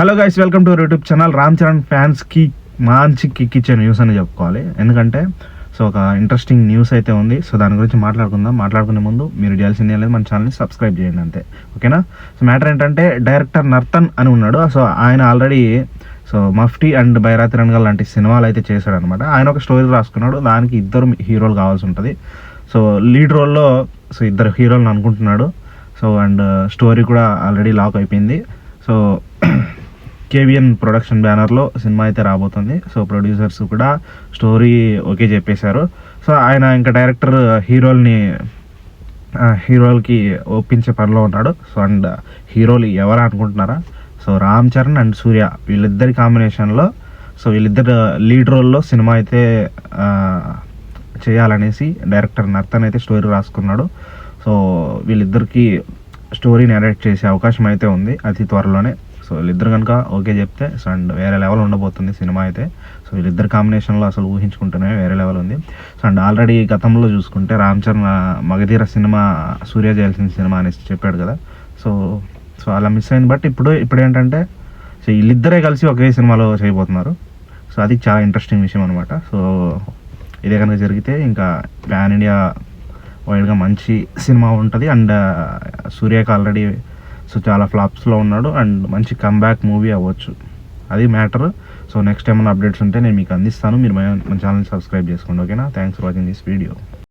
Hello guys welcome to YouTube channel Ram Charan ఫ్యాన్స్కి మంచి kick ఇచ్చే న్యూస్ అని చెప్పుకోవాలి. ఎందుకంటే సో ఒక ఇంట్రెస్టింగ్ న్యూస్ అయితే ఉంది. సో దాని గురించి మాట్లాడుకుందాం. మాట్లాడుకునే ముందు మీరు చేయాల్సింది లేదు మన ఛానల్ని సబ్స్క్రైబ్ చేయండి అంతే. ఓకేనా సో మ్యాటర్ ఏంటంటే డైరెక్టర్ నర్తన్ అని ఉన్నాడు. సో ఆయన already so Mufti and Bairathi Ranagal లాంటి సినిమాలు అయితే చేశాడు అనమాట ఆయన ఒక స్టోరీ రాసుకున్నాడు. దానికి ఇద్దరు హీరోలు కావాల్సి ఉంటుంది. సో లీడ్ రోల్లో సో ఇద్దరు హీరోలను అనుకుంటున్నాడు. సో అండ్ స్టోరీ uh, కూడా ఆల్రెడీ లాక్ అయిపోయింది. సో కేవిఎన్ ప్రొడక్షన్ బ్యానర్లో సినిమా అయితే రాబోతుంది. సో ప్రొడ్యూసర్స్ కూడా స్టోరీ ఓకే చెప్పేశారు. సో ఆయన ఇంకా డైరెక్టర్ హీరోల్ని హీరోలకి ఒప్పించే పనిలో ఉన్నాడు. సో అండ్ హీరోలు ఎవరు అనుకుంటున్నారా? సో రామ్ చరణ్ అండ్ సూర్య వీళ్ళిద్దరి కాంబినేషన్లో సో వీళ్ళిద్దరు లీడ్ రోల్లో సినిమా అయితే చేయాలనేసి డైరెక్టర్ నర్తన్ అయితే స్టోరీ రాసుకున్నాడు. సో వీళ్ళిద్దరికి స్టోరీని నెరేట్ చేసే అవకాశం అయితే ఉంది అతి త్వరలోనే. సో వీళ్ళిద్దరు కనుక ఓకే చెప్తే సో అండ్ వేరే లెవెల్ ఉండబోతుంది సినిమా అయితే. సో వీళ్ళిద్దరు కాంబినేషన్లో అసలు ఊహించుకుంటేనే వేరే లెవెల్ ఉంది. సో అండ్ ఆల్రెడీ గతంలో చూసుకుంటే రామ్ చరణ్ మగధీర సినిమా సూర్య చేయాల్సిన సినిమా అనేసి చెప్పాడు కదా. సో సో అలా మిస్ అయింది. బట్ ఇప్పుడు ఇప్పుడు ఏంటంటే సో వీళ్ళిద్దరే కలిసి ఒకే సినిమాలో చేయబోతున్నారు. సో అది చాలా ఇంట్రెస్టింగ్ విషయం అనమాట సో ఇదే కనుక జరిగితే ఇంకా ప్యాన్ ఇండియా వైడ్గా మంచి సినిమా ఉంటుంది. అండ్ సూర్యకి ఆల్రెడీ సో చాలా ఫ్లాప్స్లో ఉన్నాడు అండ్ మంచి కమ్బ్యాక్ మూవీ అవ్వచ్చు. అది మ్యాటర్ సో నెక్స్ట్ ఏమైనా అప్డేట్స్ ఉంటే నేను మీకు అందిస్తాను. మీరు మన ఛానల్ సబ్స్క్రైబ్ చేసుకోండి ఓకేనా thanks for watching this video